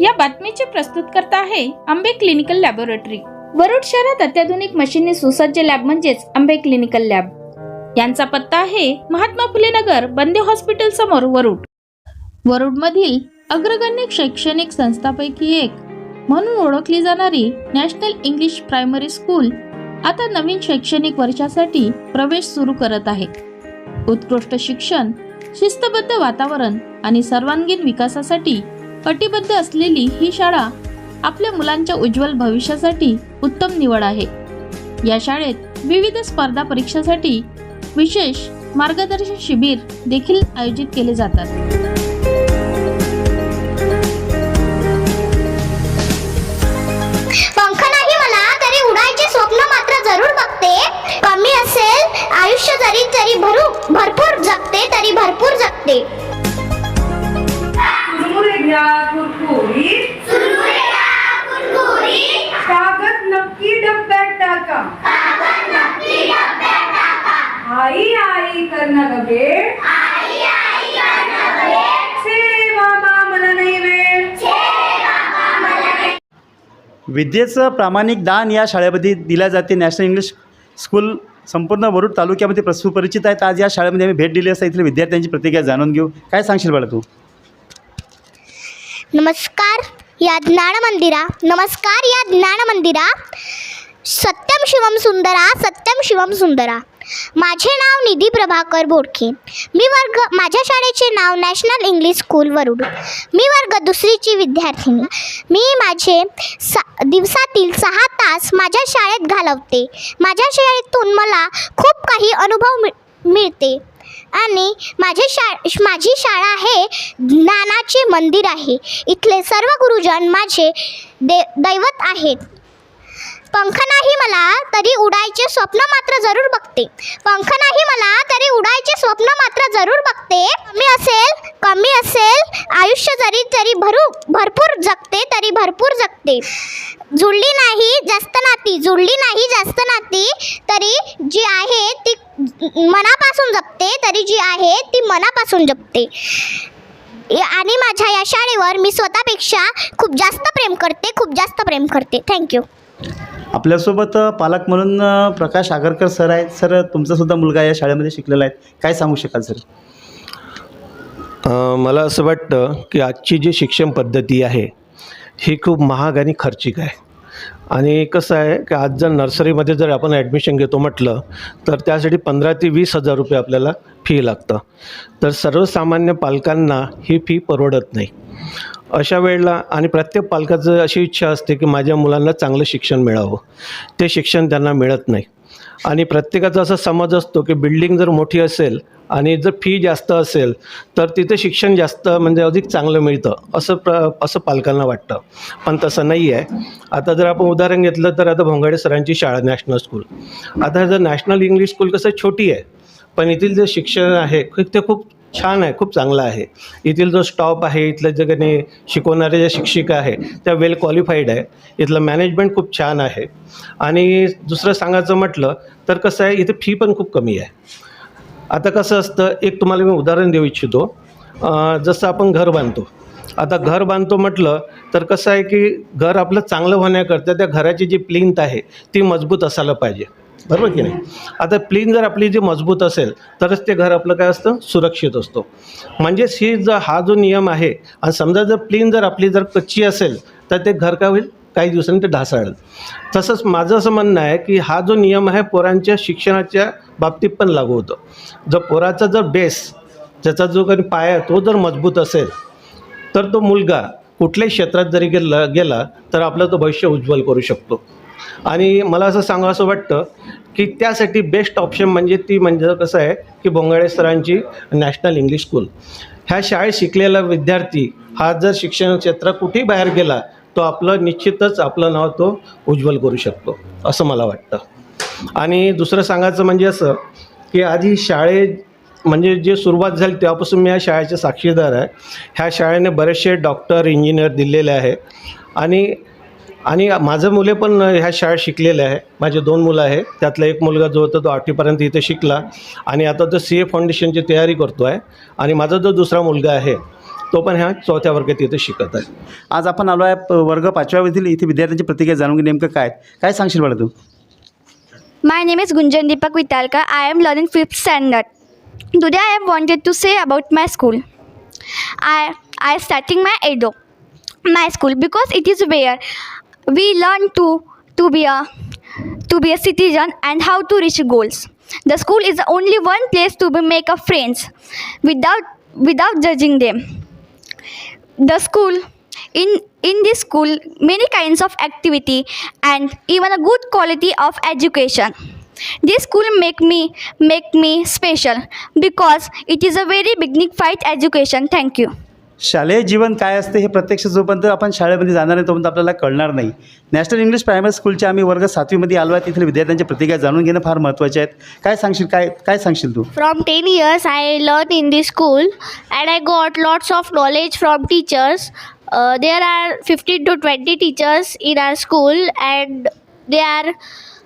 या बातमीचे प्रस्तुतकर्ता आहे आंबे क्लिनिकल लॅबोरेटरी. वरुड शहरात अत्याधुनिक मशीनने सुसज्ज लॅब म्हणजेच आंबे क्लिनिकल लॅब. यांचा पत्ता आहे महात्मा फुले नगर बंदे हॉस्पिटल समोर वरुड. वरुडमधील अग्रगण्य शैक्षणिक संस्थापैकी एक. म्हणून ओळखली जाणारी नॅशनल इंग्लिश प्रायमरी स्कूल आता नवीन शैक्षणिक वर्षासाठी प्रवेश सुरू करत आहे. उत्कृष्ट शिक्षण शिस्तबद्ध वातावरण आणि सर्वांगीण विकासासाठी कटिबद्ध असलेली ही शाळा आपल्या मुलांच्या उज्ज्वल भविष्यासाठी उत्तम निवड आहे. या शाळेत विविध स्पर्धा परीक्षासाठी विशेष मार्गदर्शन शिबिर देखील आयोजित केले जातात. विद्येचं प्रामाणिक दान या शाळेमध्ये दिल्या जाते. नॅशनल इंग्लिश स्कूल संपूर्ण वरुड तालुक्यामध्ये प्र सुपरिचित आहेत. आज या शाळेमध्ये आम्ही भेट दिली असता इथल्या विद्यार्थ्यांची प्रतिक्रिया जाणून घेऊ. काय सांगशील बाळा तू? नमस्कार या ज्ञान मंदिरा. नमस्कार या ज्ञान मंदिरा. सत्यम शिवम सुंदरा सत्यम शिवम सुंदरा. माझे नाव निधी प्रभाकर बोडके. मी वर्ग माझ्या शाळेचे नाव नॅशनल इंग्लिश स्कूल वरुड. मी वर्ग दुसरीची विद्यार्थिनी. मी माझे सा दिवसातील सहा तास माझ्या शाळेत घालवते. माझ्या शाळेतून मला खूप काही अनुभव मिळ मिळते. आणि माझे शा माझी शाळा हे ज्ञानाचे मंदिर आहे. इथले सर्व गुरुजन माझे दे दैवत आहेत. पंख नाही मला तरी उडायचे स्वप्न मात्र जरूर बघते. पंख नाही मला तरी उडायचे स्वप्न मात्र जरूर बघते. कमी असेल कमी असेल आयुष्य जरी तरी भरू भरपूर जगते तरी भरपूर जगते. जुळली नाही जास्त नाती जुळली नाही जास्त नाती तरी जी आहे ती मनापासून जगते तरी जी आहे ती मनापासून जगते. या- आणि माझ्या या शाळेवर मी स्वतःपेक्षा खूप जास्त प्रेम करते खूप जास्त प्रेम करते. थँक्यू आपल्यासोबत पालक म्हणून प्रकाश आगरकर सर आहेत. सर तुमचासुद्धा मुलगा या शाळेमध्ये शिकलेला आहे. काय सांगू शकाल सर? मला असं वाटतं की आजची जी शिक्षण पद्धती आहे ही खूप महाग आणि खर्चिक आहे. आणि कसं आहे की आज जर नर्सरीमध्ये जर आपण ॲडमिशन घेतो म्हटलं तर त्यासाठी पंधरा ते वीस हजार रुपये आपल्याला फी लागतं. तर सर्वसामान्य पालकांना ही फी परवडत नाही. अशा वेळेला आणि प्रत्येक पालकाचं अशी इच्छा असते की माझ्या मुलांना चांगलं शिक्षण मिळावं. ते शिक्षण त्यांना मिळत नाही. आणि प्रत्येकाचा असा समज असतो की बिल्डिंग जर मोठी असेल आणि जर फी जास्त असेल तर तिथे शिक्षण जास्त म्हणजे अधिक चांगलं मिळतं असं प्र असं पालकांना वाटतं. पण तसं नाही आहे आता जर आपण उदाहरण घेतलं तर आता भोंगाडे सरांची शाळा नॅशनल स्कूल आता जर नॅशनल इंग्लिश स्कूल कसं छोटी आहे पण येथील जे शिक्षण आहे खूप- ते खूप छान आहे खूप चांगला आहे. येथील जो स्टॉप आहे इथल्या काही शिकवणाऱ्या ज्या शिक्षिका आहे त्या वेल क्वालिफाईड आहे. इथलं मॅनेजमेंट खूप छान आहे. आणि दुसरं सांगायचं म्हटलं तर कसं आहे इथे फी पण खूप कमी आहे. आता कसं असतं एक तुम्हाला मी उदाहरण देऊ इच्छितो. जसं आपण घर बांधतो. आता घर बांधतो म्हटलं तर कसं आहे की घर आपलं चांगलं होण्याकरता त्या घराची जी प्लिंथ आहे ती मजबूत असायला पाहिजे. बरोबर की नाही? आता प्लीन जर आपली जी मजबूत असेल तरच ते घर आपलं काय असतं? सुरक्षित असतो. म्हणजेच ही जर हा जो नियम आहे आणि समजा जर प्लीन जर आपली जर कच्ची असेल तर ते घर काय होईल? काही दिवसांनी ते ढासाळेल. तसंच माझं असं म्हणणं आहे की हा जो नियम आहे पोरांच्या शिक्षणाच्या बाबतीत पण लागू होतो. जर पोराचा जर बेस ज्याचा जो काही पाया तो जर मजबूत असेल तर तो मुलगा कुठल्याही क्षेत्रात जरी गेला गेला तर आपलं तो भविष्य उज्ज्वल करू शकतो. आणि मला असं सांगावं असं वाटतं की त्यासाठी बेस्ट ऑप्शन म्हणजे ती म्हणजे कसं आहे की बोंगाडे सरांची नॅशनल इंग्लिश स्कूल ह्या शाळेत शिकलेला विद्यार्थी हा जर शिक्षण क्षेत्र कुठेही बाहेर गेला तो आपलं निश्चितच आपलं नाव तो उज्ज्वल करू शकतो असं मला वाटतं. आणि दुसरं सांगायचं म्हणजे असं की आधी शाळेत म्हणजे जे सुरुवात झाली तेव्हापासून मी या शाळेचे साक्षीदार आहे. ह्या शाळेने बरेचसे डॉक्टर इंजिनियर दिलेले आहे. आणि आणि माझं मुले पण ह्या शाळेत शिकलेले आहे. माझे दोन मुलं आहे. त्यातला एक मुलगा जो होता तो आठवीपर्यंत इथे शिकला. आणि आता तो सी ए फाउंडेशनची तयारी करतो आहे आणि माझा जो दुसरा मुलगा आहे तो पण ह्या चौथ्या वर्गात इथे शिकत आहे. आज आपण आलो आहे वर्ग पाचव्यामधील इथे विद्यार्थ्यांची प्रतिक्रिया जाणून घे नेमकं काय? काय सांगशील बाळा तू? My name is Gunjan Deepak Vitalka. I am learning fifth standard. Today I have wanted to say about my school. I I starting my Edo, my school because it is where we learn to to be a to be a citizen and how to reach goals. The school is the only one place to be make a friends without without judging them. The school in in this school many kinds of activity and even a good quality of education this school make me make me special because it is a very dignified education thank you शालेय जीवन काय असते हे प्रत्यक्ष जोपर्यंत आपण शाळेमध्ये जाणार नाही तोपर्यंत आपल्याला कळणार नाही. नॅशनल इंग्लिश प्रायमरी स्कूलचे आम्ही वर्ग सातवीमध्ये आलो आहे. तिथे विद्यार्थ्यांची प्रतिक्रिया जाणून घेणं फार महत्त्वाचे आहेत. काय सांगशील? काय काय सांगशील तू? From ten years I learn in this school and I got lots of knowledge from teachers there are fifteen to twenty teachers in our school and they are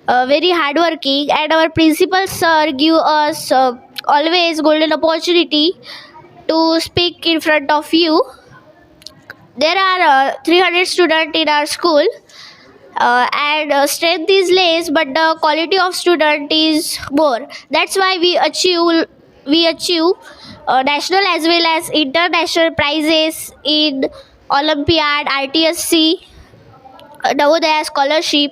very hardworking and our principal sir give us always golden opportunity to speak in front of you. There are uh, 300 students in our school. Uh, and uh, strength is less but the quality of student is more. That's why we achieve we achieve uh, national as well as international prizes in olympiad rtsc uh, navodaya scholarship.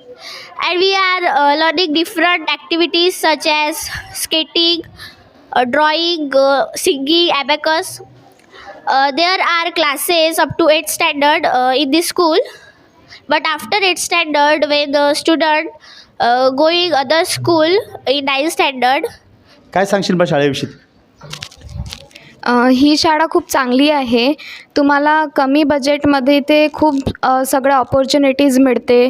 And we are uh, learning different activities such as skating drawing uh, singing abacus uh, there are classes up to 8th standard uh, in this school but after 8th standard when the student uh, going other school in 9th standard काय सांगशील बा शाळेविषयी अ, ही शाळा खूप चांगली आहे. तुम्हाला कमी बजेटमध्ये इथे खूप सगळ्या ऑपॉर्च्युनिटीज मिळते.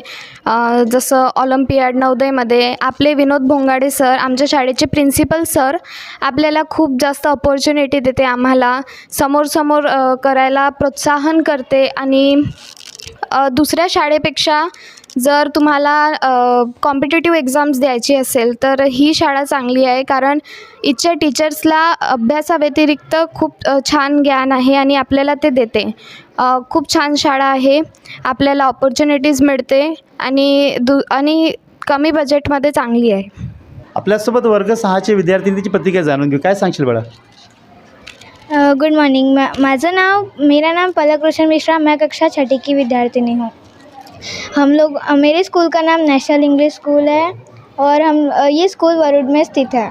जसं ऑलिम्पियाड नवोदयमध्ये आपले विनोद भोंगाडे सर आमच्या शाळेचे प्रिन्सिपल सर आपल्याला खूप जास्त ऑपॉर्च्युनिटी देते आम्हाला. समोर समोर करायला प्रोत्साहन करते आणि दुसऱ्या शाळेपेक्षा जर तुम्हाला कॉम्पिटेटिव्ह एक्झाम्स द्यायची असेल तर ही शाळा चांगली आहे. कारण इथच्या टीचर्सला अभ्यासाव्यतिरिक्त खूप छान ज्ञान आहे आणि आपल्याला ते देते. खूप छान शाळा आहे. आपल्याला ऑपॉर्च्युनिटीज मिळते आणि दु आणि कमी बजेटमध्ये चांगली आहे. आपल्यासोबत वर्ग सहाचे विद्यार्थी तिची प्रतिक्रिया जाणून घेऊ. काय सांगशील बाळा? गुड मॉर्निंग माझं नाव, मेरा नाम पलक रोशन मिश्रा. मैं कक्षा छठी की विद्यार्थिनी हूँ। हम लोग मेरे स्कूल का नाम नेशनल इंग्लिश स्कूल है और हम ये स्कूल वरुड में स्थित है।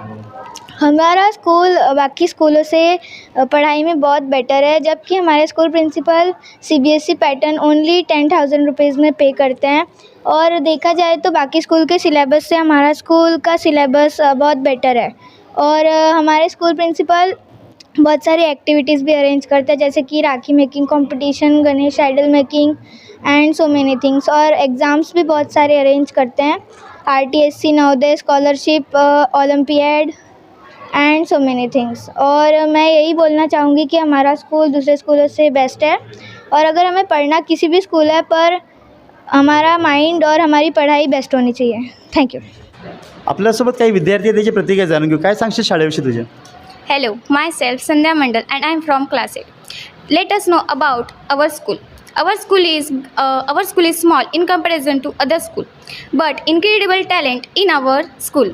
हमारा स्कूल बाकी स्कूलों से पढ़ाई में बहुत बेटर है, जबकि हमारे school principal CBSE pattern only ten thousand rupees में पे करते हैं। और देखा जाए तो बाकी स्कूल के सिलेबस से हमारा स्कूल का सिलेबस बहुत बेटर है। और हमारे स्कूल प्रिंसिपल बहुत सारी एक्टिविटीज़ भी अरेंज करते हैं, जैसे कि rakhi making competition Ganesh idol making and so many things और एग्ज़ाम्स भी बहुत सारे अरेंज करते हैं। R T S C Navodaya scholarship olympiad and so many things और मैं यही बोलना चाहूँगी कि हमारा स्कूल दूसरे स्कूलों से बेस्ट है। और अगर हमें पढ़ना किसी भी स्कूल है, पर हमारा माइंड और हमारी पढ़ाई बेस्ट होनी चाहिए। थैंक यू आपल्यासोबत काही विद्यार्थी आहेत त्याची प्रतिक्रिया जाणून घेऊ काय सांगशील शाळेविषयी hello myself sandhya mandal and i am from class 8 let us know about our school our school is uh, our school is small in comparison to other school but incredible talent in our school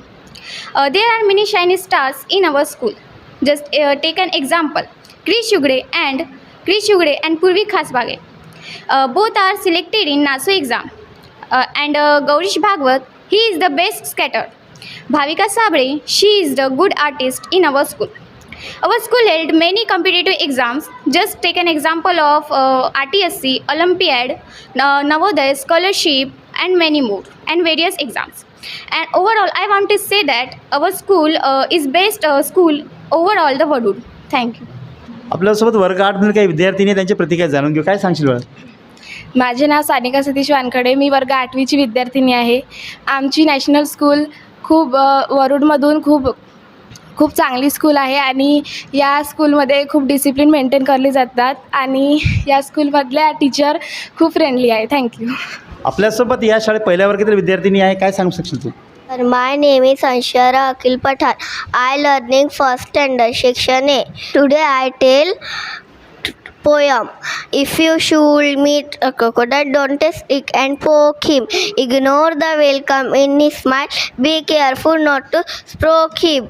Uh, there are many shiny stars in our school. Just uh, take an example. Krish Shugde and Krish and Purvi Khasbage. Uh, both are selected in NASO exam. Uh, and uh, Gaurish Bhagwat, he is the best skater. Bhavika Sabre, she is the good artist in our school. Our school held many competitive exams. Just take an example of uh, RTSC, Olympiad, uh, Navodaya, Scholarship, and many more, and various exams. And overall, I want to say that our school uh, is best uh, school overall the Vadud. Thank you. आपल्यासोबत वर्ग आठमधील काही विद्यार्थीनी त्यांची प्रतिक्रिया जाणून घेऊ काय सांगशील बाळा माझे नाव सानिका सतीश वानकडे मी वर्ग आठवीची विद्यार्थिनी आहे आमची नॅशनल स्कूल खूप अ, वरुडमधून खूप खूप चांगली स्कूल आहे आणि या स्कूलमध्ये खूप डिसिप्लिन मेंटेन करले जातात आणि या स्कूलमधल्या टीचर खूप फ्रेंडली आहे. थँक्यू आपल्यासोबत या शाळेत पहिल्या वर्ग विद्यार्थिनी आहे. काय सांगू शकशील तू? तर माय नेम इज अंशर अखिल पठार आय लर्निंग फर्स्ट स्टँडर्ड शिक्षण a today I tell poem if you Shool meet a कोकोडट don't टेस इक अँड पो खिम ignore the welcome in is my B careful not to स्प्रो खिम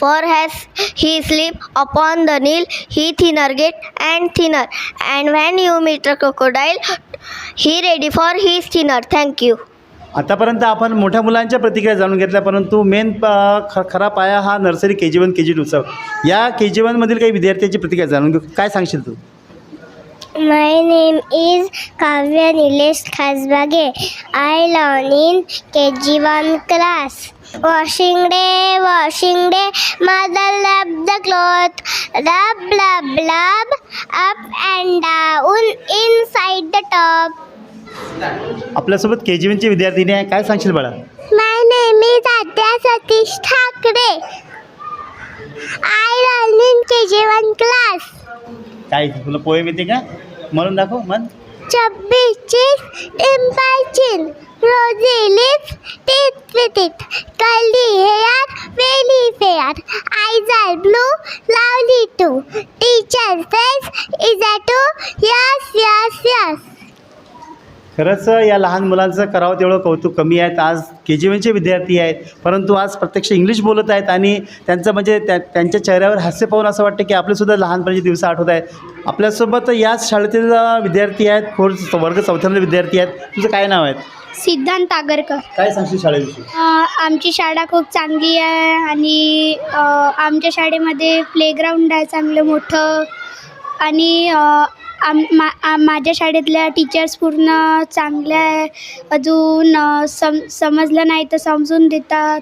for has he sleep upon the Neel he thinner gate and thinner and when you metre crocodile he ready for he thinner thank you आतापर्यंत आपण मोठ्या मुलांच्या प्रतिक्रिया जाणून घेतल्या परंतु main ख खरा पाया हा nursery K G one K G टूचा या के जी वनमधील काही विद्यार्थ्यांची प्रतिक्रिया जाणून घेऊ. काय सांगशील तू? My name is Kavya Nilesh Khasbage. I learn in K G one class Washing day, washing day, mother love the cloth. Rub, rub, rub, up and down, inside the top. आपल्यासोबत के जी वनची विद्यार्थिनी आहे काय सांगशील बाळा My name is Adya Satish Thakre. I learn in KG1 class. काय तुला poem येते का म्हणून दाखव मन chubby cheeks, dimple chin, rosy lips, teeth fitted, curly hair, very fair, eyes are blue, lovely too. Teacher says, is that too? Yes, yes, yes. खरंच या लहान मुलांचं करावं तेवढं कौतुक. कमी आहेत आज के जी वनचे विद्यार्थी आहेत परंतु आज प्रत्यक्ष इंग्लिश बोलत आहेत आणि त्यांचं म्हणजे त्या त्यांच्या चेहऱ्यावर हास्य पाहून असं वाटतं की आपलेसुद्धा लहानपणीचे दिवस आठवत आहेत. आपल्यासोबत याच शाळेतील विद्यार्थी आहेत फोर्थ वर्ग चौथ्यामधले विद्यार्थी आहेत. तुझं काय नाव आहे? सिद्धांत आगरकर. काय सांगशील शाळेविषयी? आमची शाळा खूप चांगली आहे आणि अ, आमच्या शाळेमध्ये प्लेग्राऊंड आहे चांगलं मोठं. आणि अ, आम मा आ- माझ्या शाळेतल्या टीचर्स पूर्ण चांगल्या आहे. अजून सम समजलं नाही तर समजून देतात.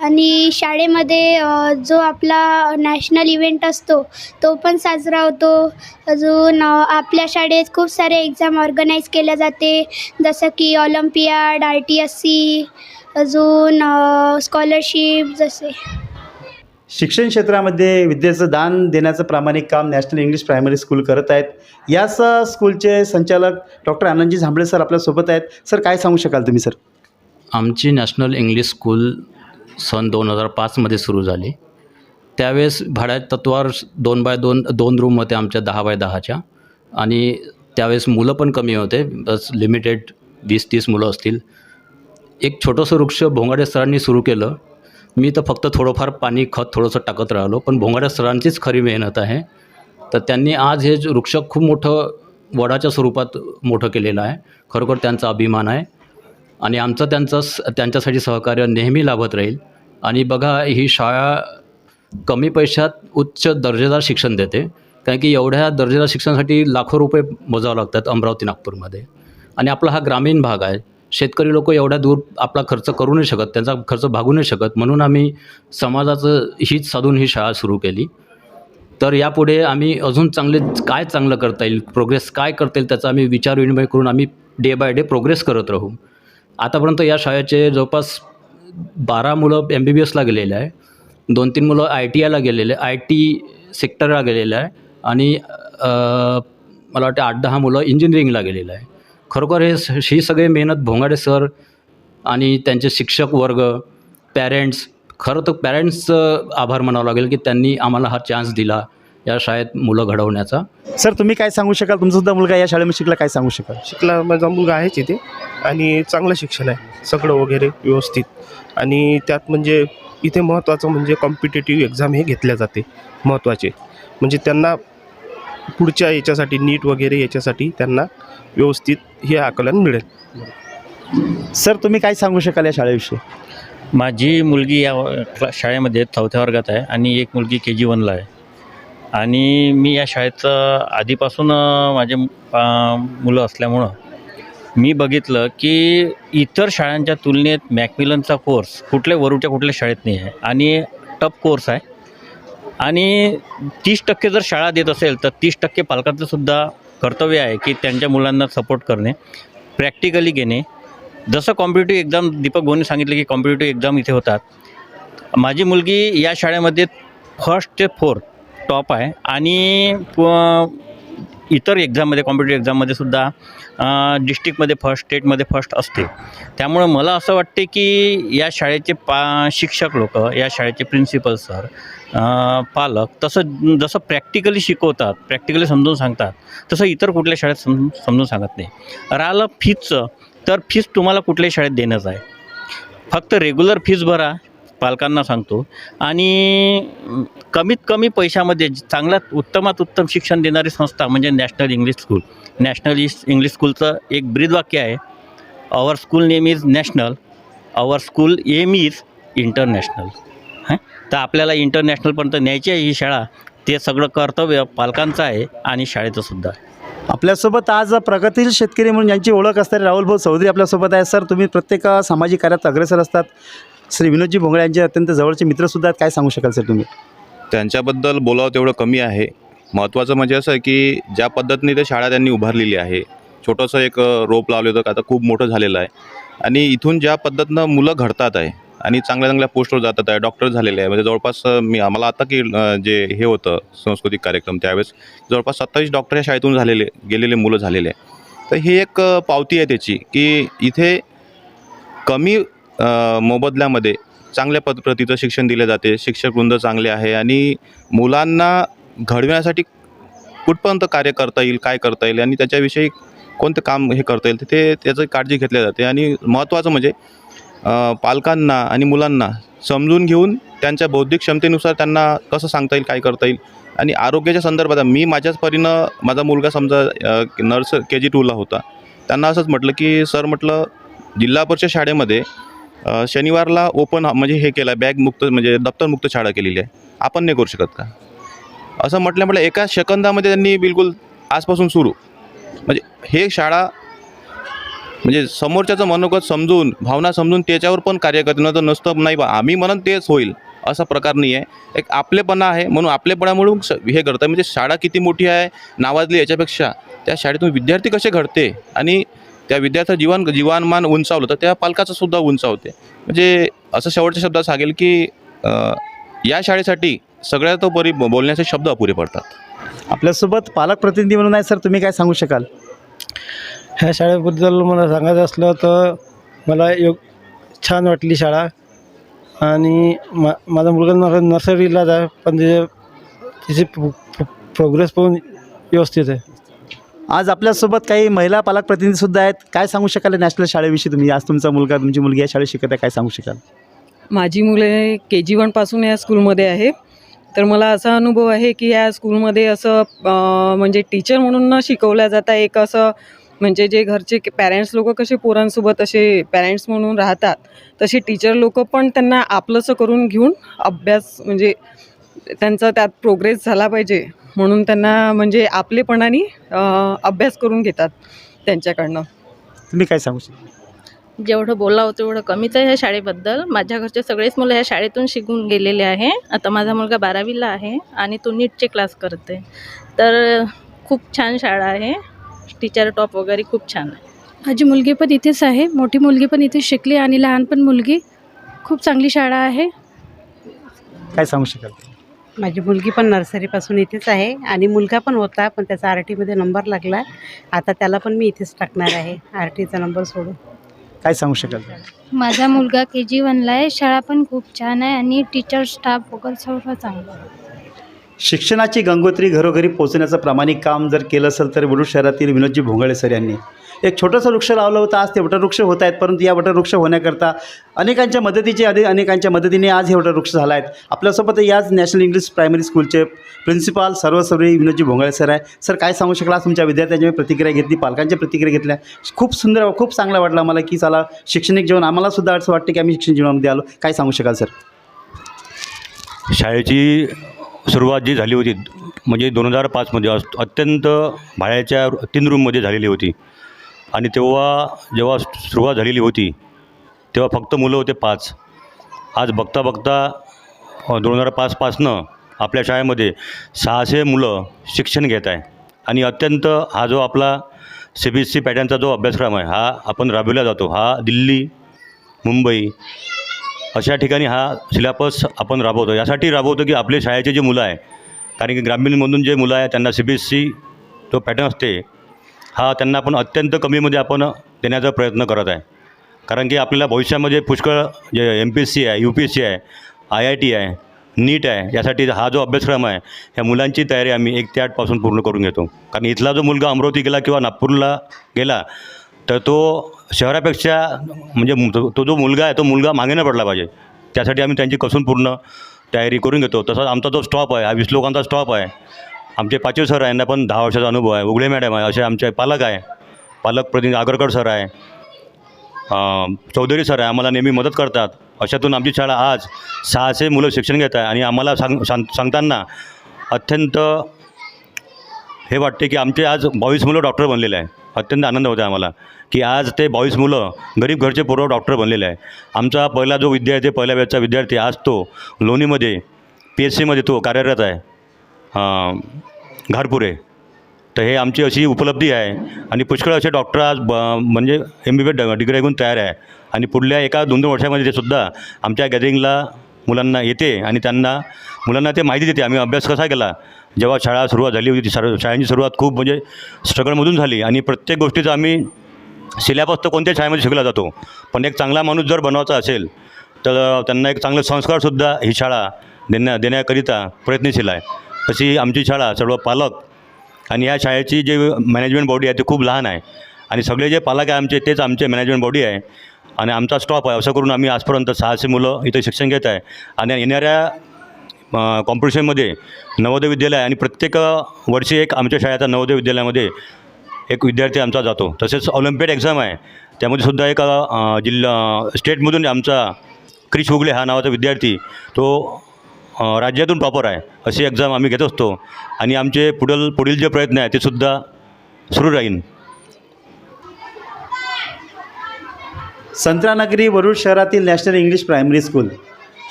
आणि शाळेमध्ये जो आपला नॅशनल इव्हेंट असतो तो पण साजरा होतो. अजून आपल्या शाळेत खूप सारे एक्झाम ऑर्गनाईज केल्या जाते. जसं की olympiad R T S C अजून स्कॉलरशिप जसे. शिक्षण क्षेत्रामध्ये विद्येचं दान देण्याचं प्रामाणिक काम नॅशनल इंग्लिश प्रायमरी स्कूल करत आहेत. याच स्कूलचे संचालक डॉक्टर आनंदजी झांबळे सर आपल्यासोबत आहेत. सर काय सांगू शकाल तुम्ही सर? आमची नॅशनल इंग्लिश स्कूल सन दोन हजार पाचमध्ये सुरू झाली. त्यावेळेस भाड्या तत्वावर दोन बाय दोन दोन रूम होते आमच्या दहा बाय दहाच्या. आणि त्यावेळेस मुलं पण कमी होते. बस लिमिटेड वीस तीस मुलं असतील. एक छोटंसं वृक्ष भोंगाडे सरांनी सुरू केलं. मी तर फक्त थोडंफार पाणी खत थोडंसं टाकत राहिलो पण भोंगाड्या सरांचीच खरी मेहनत आहे. तर त्यांनी आज हे वृक्ष खूप मोठं वडाच्या स्वरूपात मोठं केलेलं आहे. खरोखर त्यांचा अभिमान आहे. आणि आमचं त्यांचं स त्यांच्यासाठी सहकार्य नेहमी लाभत राहील. आणि बघा ही शाळा कमी पैशात उच्च दर्जेदार शिक्षण देते. कारण की एवढ्या दर्जेदार शिक्षणासाठी लाखो रुपये मोजावं लागतात अमरावती नागपूरमध्ये. आणि आपला हा ग्रामीण भाग आहे. शेतकरी लोक एवढ्या दूर आपला खर्च करू नाही शकत त्यांचा खर्च भागू नाही शकत. म्हणून आम्ही समाजाचं हित साधून ही शाळा सुरू केली. तर यापुढे आम्ही अजून चांगले काय चांगलं करता येईल प्रोग्रेस काय करता येईल त्याचा आम्ही विचार विनिमय करून आम्ही डे बाय डे प्रोग्रेस करत राहू. आतापर्यंत या शाळेचे जवळपास बारा मुलं एम बी बी एसला गेलेले आहे. दोन तीन मुलं आय टी आयला गेलेले आय टी सेक्टरला गेलेलं आहे. आणि मला वाटतं आठ दहा मुलं इंजिनिअरिंगला गेलेलं आहे. खरोखर हे ही सगळी मेहनत भोंगाडे सर आणि त्यांचे शिक्षक वर्ग पॅरेंट्स खरं तर पॅरेंट्सचं आभार मानावं लागेल की त्यांनी आम्हाला हा चान्स दिला या शाळेत मुलं घडवण्याचा. सर तुम्ही काय सांगू शकाल? तुमचा सुद्धा मुलगा या शाळेमध्ये शिकला काय सांगू शकाल? शिकला माझा मुलगा आहेच इथे आणि चांगलं शिक्षण आहे सगळं वगैरे व्यवस्थित. आणि त्यात म्हणजे इथे महत्त्वाचं म्हणजे कॉम्पिटेटिव्ह एक्झाम हे घेतल्या जाते महत्त्वाचे. म्हणजे त्यांना पुढच्या याच्यासाठी नीट वगैरे याच्यासाठी त्यांना व्यवस्थित हे आकलन मिळेल. सर तुम्ही काय सांगू शकाल या शाळेविषयी? माझी मुलगी या क्ला शाळेमध्ये चौथ्या वर्गात आहे आणि एक मुलगी के जी वनला आहे. आणि मी या शाळेचं आधीपासून माझे मुलं असल्यामुळं मी बघितलं की इतर शाळांच्या तुलनेत मॅकमिलनचा कोर्स कुठल्या वरूच्या कुठल्या शाळेत नाही आहे. आणि टफ कोर्स आहे. आणि तीस टक्के जर शाळा देत असेल तर तीस टक्के पालकांचं सुद्धा कर्तव्य आहे की त्यांच्या मुलांना सपोर्ट करणे प्रॅक्टिकली घेणे. जसं कॉम्पिटेटिव्ह एक्झाम दीपक भाऊने सांगितलं की कॉम्पिटेटिव्ह एक्झाम इथे होतात. माझी मुलगी या शाळेमध्ये फर्स्ट ते फोर्थ टॉप आहे. आणि इतर एक्झाममध्ये कॉम्पिटेटिव्ह एक्झाममध्ये सुद्धा डिस्ट्रिक्टमध्ये फर्स्ट स्टेटमध्ये फर्स्ट असते. त्यामुळं मला असं वाटते की या शाळेचे पा शिक्षक लोक या शाळेचे प्रिन्सिपल सर पालक तसं जसं प्रॅक्टिकली शिकवतात प्रॅक्टिकली समजून सांगतात तसं इतर कुठल्या शाळेत सम समजून सांगत नाही. राहिलं फीजचं तर फीज तुम्हाला कुठल्याही शाळेत देणंच आहे फक्त रेग्युलर फीज भरा पालकांना सांगतो. आणि कमीत कमी पैशामध्ये चांगल्यात उत्तमात उत्तम शिक्षण देणारी संस्था म्हणजे national English school. National is English स्कूलचं एक ब्रीदवाक्य आहे. Our school name is national our school aim is international हां? तर आपल्याला इंटरनॅशनलपर्यंत न्यायची आहे ही शाळा. ते सगळं कर्तव्य पालकांचं आहे आणि शाळेचं सुद्धा आहे. आपल्यासोबत आज प्रगतील शेतकरी म्हणून ज्यांची ओळख असणारे राहुल भाऊ चौधरी आपल्यासोबत आहे सर तुम्ही प्रत्येक सामाजिक कार्यात अग्रेसर असतात. श्री विनोदजी भोंगळे यांचे अत्यंत जवळचे मित्रसुद्धा आहेत. काय सांगू शकाल सर तुम्ही? त्यांच्याबद्दल बोलावं तेवढं कमी आहे. महत्त्वाचं म्हणजे असं आहे की ज्या पद्धतीने ते शाळा त्यांनी उभारलेली आहे छोटंसं एक रोप लावलं होतं का आता खूप मोठं झालेलं आहे. आणि इथून ज्या पद्धतीनं मुलं घडतात आहे आणि चांगल्या चांगल्या पोस्टवर जातात आहे डॉक्टर झालेले आहे म्हणजे जवळपास मी आम्हाला आता की जे हे होतं सांस्कृतिक कार्यक्रम त्यावेळेस जवळपास सत्तावीस डॉक्टर या शाळेतून झालेले गेलेले मुलं झालेले आहे. तर ही एक पावती आहे त्याची की इथे कमी मोबदल्यामध्ये चांगल्या पद प्रतीचं शिक्षण दिले जाते. शिक्षक वृंद चांगले आहे आणि मुलांना घडविण्यासाठी कुठपर्यंत कार्य करता येईल काय करता येईल आणि त्याच्याविषयी कोणतं काम हे करता येईल ते त्याची काळजी घेतली जाते. आणि महत्त्वाचं म्हणजे पालकांना आणि मुलांना समजून घेऊन त्यांच्या बौद्धिक क्षमतेनुसार त्यांना कसं सांगता येईल काय करता येईल आणि आरोग्याच्या संदर्भात मी माझ्याच परीनं माझा मुलगा समजा नर्स के जी टूला होता. त्यांना असंच म्हटलं की सर म्हटलं जिल्हा परिषद शाळेमध्ये शनिवारला ओपन म्हणजे हे केलं आहे बॅगमुक्त म्हणजे दप्तरमुक्त शाळा केलेली आहे. आपण नाही करू शकत का? असं म्हटलं म्हटलं एका सेकंदामध्ये त्यांनी बिलकुल आजपासून सुरू. म्हणजे हे शाळा म्हणजे समोरच्याचं मनोगत समजून भावना समजून त्याच्यावर पण कार्य करणं तर नसतं नाही बा. आम्ही म्हणून तेच होईल असा प्रकार नाही आहे. एक आपलेपणा आहे म्हणून आपलेपणामुळे स- हे घडतं. म्हणजे शाळा किती मोठी आहे नावाजली याच्यापेक्षा त्या शाळेतून विद्यार्थी कसे घडते आणि त्या विद्यार्थ्या जीवन जीवनमान उंचावलं तर त्या पालकाचं सुद्धा उंचावते. म्हणजे असं शेवटच्या शब्दात सांगेल की या शाळेसाठी सगळ्यात परी बोलण्याचे शब्द अपुरे पडतात. आपल्यासोबत पालक प्रतिनिधी म्हणून आहे सर तुम्ही काय सांगू शकाल? ह्या शाळेबद्दल मला सांगायचं असलं तर मला योग छान वाटली शाळा. आणि मा माझा मुलगा नर नर्सरीलाच आहे पण त्याचे प्रो- प्रोग्रेस पण व्यवस्थित आहे. आज आपल्यासोबत काही महिला पालक प्रतिनिधीसुद्धा आहेत. काय सांगू शकाल नॅशनल शाळेविषयी तुम्ही? आज तुमचा मुलगा तुमची मुलगी या शाळेत शिकत आहे. काय सांगू शकाल? माझी मुले के जी वनपासून या स्कूलमध्ये आहे. तर मला असा अनुभव आहे की या स्कूलमध्ये असं म्हणजे टीचर म्हणून न शिकवल्या जाता एक असं म्हणजे जे घरचे पॅरेंट्स लोक कसे पोरांसोबत असे पॅरेंट्स म्हणून राहतात तसे टीचर लोक पण त्यांना आपलंसं करून घेऊन अभ्यास म्हणजे त्यांचा त्यात प्रोग्रेस झाला पाहिजे. म्हणून त्यांना म्हणजे आपलेपणाने अभ्यास करून घेतात त्यांच्याकडनं. तुम्ही काय सांगू शकाल जेवढं बोलावं तेवढं कमीच आहे ह्या शाळेबद्दल. माझ्या घरचे सगळेच मुलं ह्या शाळेतून शिकून गेलेले आहे. आता माझा मुलगा बारावीला आहे आणि तो नीटचे क्लास करते. तर खूप छान शाळा आहे. टीचर टॉप वगैरे खूप छान आहे. माझी मुलगी पण इथेच आहे. मोठी मुलगी पण इथेच शिकली आणि लहान पण मुलगी. खूप चांगली शाळा आहे. काय सांगू शकाल? माझी मुलगी पण नर्सरीपासून इथेच आहे आणि मुलगा पण होता पण त्याचा आर टीमध्ये नंबर लागला. आता त्याला पण मी इथेच टाकणार आहे. आर टीचा नंबर सोडून. काय सांगू शकाल? माझा मुलगा के जी वनला आहे. शाळा पण खूप छान आहे आणि टीचर स्टाफ वगैरे सर्व चांगलं आहे शिक्षणाची गंगोत्री घरोघरी पोहोचण्याचं प्रामाणिक काम जर केलं असेल तर वडूड शहरातील विनोदजी भोंगळे सर यांनी. एक छोटंसं वृक्ष लावलं होतं आज ते वटवृक्ष होत आहेत परंतु या वटवृक्ष होण्याकरता अनेकांच्या मदतीचे अने अनेकांच्या मदतीने आज हे वटवृक्ष झाला आहेत. आपल्यासोबत याच नॅशनल इंग्लिश प्रायमरी स्कूलचे प्रिन्सिपाल सर्वसर्वी विनोदजी भोंगळे सर आहे. सर काय सांगू शकला? आज तुमच्या विद्यार्थ्यांची मी प्रतिक्रिया घेतली पालकांच्या प्रतिक्रिया घेतल्या. खूप सुंदर खूप चांगला वाटलं मला की चला शैक्षणिक जीवन आम्हाला सुद्धा असं वाटतं की आम्ही शिक्षण जीवनामध्ये आलो. काय सांगू शकाल सर? शाळेची सुरुवात जी झाली होती म्हणजे दोन हजार पाचमध्ये अत्यंत भाड्याच्या तीन रूममध्ये झालेली होती. आणि तेव्हा जेव्हा सुरुवात झालेली होती तेव्हा फक्त मुलं होते पाच. आज बघता बघता दोन हजार पाचपासनं आपल्या शाळेमध्ये सहाशे मुलं शिक्षण घेत आहे. आणि अत्यंत हा जो आपला सी बी एस सी पॅटर्नचा जो अभ्यासक्रम आहे हा आपण राबविला जातो. हा दिल्ली मुंबई अशा ठिकाणी हा सिलेबस आपण राबवतो. यासाठी राबवतो की आपले शाळेचे जे मुलं आहे कारण की ग्रामीणमधून जे मुलं आहे त्यांना सी बी एस सी जो पॅटर्न असते हा त्यांना आपण अत्यंत कमीमध्ये आपण देण्याचा प्रयत्न करत आहे. कारण की आपल्याला भविष्यामध्ये पुष्कळ जे एम पी एस सी आहे यू पी एस सी आहे आय आय टी आहे नीट आहे यासाठी हा जो अभ्यासक्रम आहे ह्या मुलांची तयारी आम्ही एक ते आठपासून पूर्ण करून घेतो. कारण इथला जो मुलगा अमरावती गेला किंवा नागपूरला गेला तर तो शहरापेक्षा म्हणजे तो तो जो मुलगा आहे तो मुलगा मागे नाही पडला पाहिजे. त्यासाठी आम्ही त्यांची कसून पूर्ण तयारी करून घेतो. तसाच आमचा जो स्टॉप आहे हा वीस लोकांचा स्टॉप आहे. आमचे पाचवी सर आहे यांना पण दहा वर्षाचा अनुभव आहे. उघडे मॅडम आहे असे आमचे पालक आहे. पालक प्रतिनिधी आगरकर सर आहे. चौधरी सर आहे आम्हाला नेहमी मदत करतात. अशातून आमची शाळा आज सहाशे मुलं शिक्षण घेत आहे आणि आम्हाला सांग सांग सांगताना अत्यंत हे वाटते की आमचे आज बावीस मुलं डॉक्टर बनलेले आहे. अत्यंत आनंद होता आम्हाला की आज ते बावीस मुलं गरीब घरचे पूर्व डॉक्टर बनलेले आहे. आमचा पहिला जो विद्यार्थी पहिल्या वेळचा विद्यार्थी आज तो लोणीमध्ये पी एच सीमध्ये तो कार्यरत आहे. घारपुरे. तर हे आमची अशी उपलब्धी आहे. आणि पुष्कळ असे डॉक्टर आज ब म्हणजे एम बी बी डिग्री घेऊन तयार आहे. आणि पुढल्या एका दोन दोन वर्षामध्ये ते सुद्धा आमच्या गॅदरिंगला मुलांना येते आणि त्यांना मुलांना ते माहिती देते. आम्ही अभ्यास कसा केला? जेव्हा शाळा सुरुवात झाली होती सर शाळांची सुरुवात खूप म्हणजे स्ट्रगलमधून झाली. आणि प्रत्येक गोष्टीचा आम्ही सिलेबस तर कोणत्याही शाळेमध्ये शिकला जातो. पण एक चांगला माणूस जर बनवायचा असेल तर त्यांना एक चांगले संस्कारसुद्धा ही शाळा देण्या देण्याकरिता प्रयत्नशील आहे. अशी आमची शाळा सर्व पालक आणि या शाळेची जे मॅनेजमेंट बॉडी आहे ती खूप लहान आहे. आणि सगळे जे पालक आहे आमचे तेच आमचे मॅनेजमेंट बॉडी आहे. आणि आमचा स्टॉप आहे असं करून आम्ही आजपर्यंत सहाशे मुलं इथे शिक्षण घेत आहे. आणि येणाऱ्या कॉम्पिटिशनमध्ये नवोदय विद्यालय आहे आणि प्रत्येक वर्षी एक आमच्या शाळेचा नवोदय विद्यालयामध्ये एक विद्यार्थी आमचा जातो. तसेच ऑलिम्पियाड एक्झाम आहे. त्यामध्ये सुद्धा एक जिल्हा स्टेटमधून आमचा क्रिश हुगले हा नावाचा विद्यार्थी तो राज्यातून टॉपर आहे. अशी एक्झाम आम्ही घेत असतो. आणि आमचे पुढील पुढील जे प्रयत्न आहे ते सुद्धा सुरू राहीन. संत्रानगरी वरुड शहरातील नॅशनल इंग्लिश प्रायमरी स्कूल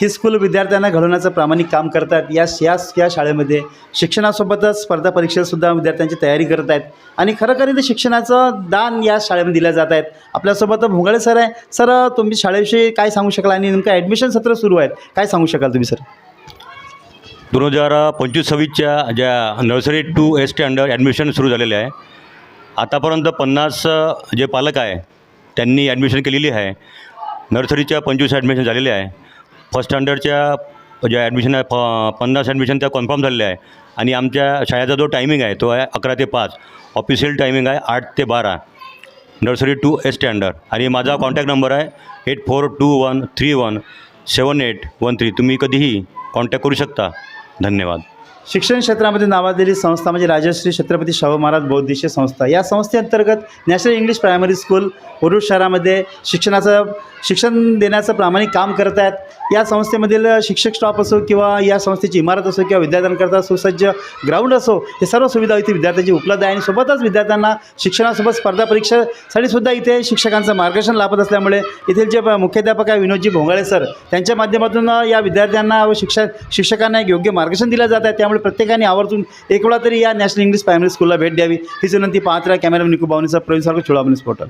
ही स्कूल विद्यार्थ्यांना घडवण्याचं प्रामाणिक काम करतात. या या या शाळेमध्ये शिक्षणासोबतच स्पर्धा परीक्षेसुद्धा विद्यार्थ्यांची तयारी करत आहेत. आणि खरोखर इथे शिक्षणाचं दान या शाळेमध्ये दिलं जात आहेत आपल्यासोबत भोंगळे सर आहे. सर तुम्ही शाळेविषयी काय सांगू शकाल? आणि नेमकं ॲडमिशन सत्र सुरू आहेत. काय सांगू शकाल तुम्ही सर? दोन हजार पंचवीस सव्वीसच्या ज्या nursery to S standard admission सुरू झालेले आहे आतापर्यंत पन्नास जे पालक आहे त्यांनी ॲडमिशन केलेली आहे. नर्सरीच्या पंचवीस ॲडमिशन झालेले आहे. फर्स्ट स्टँडर्डच्या ज्या ॲडमिशन आहे प पन्नास ॲडमिशन त्या कन्फर्म झालेल्या आहे. आणि आमच्या शाळेचा जो टायमिंग आहे तो आहे अकरा ते पाच. ऑफिशियल टायमिंग आहे आठ ते बारा. Nursery to S standard. आणि माझा कॉन्टॅक्ट नंबर आहे eight four two one three one seven eight one three. तुम्ही कधीही कॉन्टॅक्ट करू शकता. धन्यवाद. शिक्षण क्षेत्रामध्ये नावाजलेली संस्था म्हणजे राजश्री छत्रपती शाहू महाराज बौद्धिष्य संस्था. या संस्थेअंतर्गत national English primary school Warud शहरामध्ये शिक्षणाचं शिक्षण देण्याचं प्रामाणिक काम करत आहेत. या संस्थेमधील शिक्षक स्टॉप असो किंवा या संस्थेची इमारत असो किंवा विद्यार्थ्यांकरता सुसज्ज ग्राउंड असो हे सर्व सुविधा इथे विद्यार्थ्यांची उपलब्ध आहे आणि सोबतच विद्यार्थ्यांना शिक्षणासोबत स्पर्धा परीक्षेसाठी सुद्धा इथे शिक्षकांचं मार्गदर्शन लाभत असल्यामुळे येथील जे मुख्याध्यापक आहे विनोदजी भोंगाळे सर त्यांच्या माध्यमातून या विद्यार्थ्यांना व शिक्षक शिक्षकांना एक योग्य मार्गदर्शन दिलं जात आहे. त्यामुळे प्रत्येकाने आवर्जून एक वेळा तरी या नॅशनल इंग्लिश प्रायमरी स्कूलला भेट द्यावी. हीच विनंती पाहत कॅमेरा निकू बावनीचा प्रवीण सारखं छोळा पोर्टल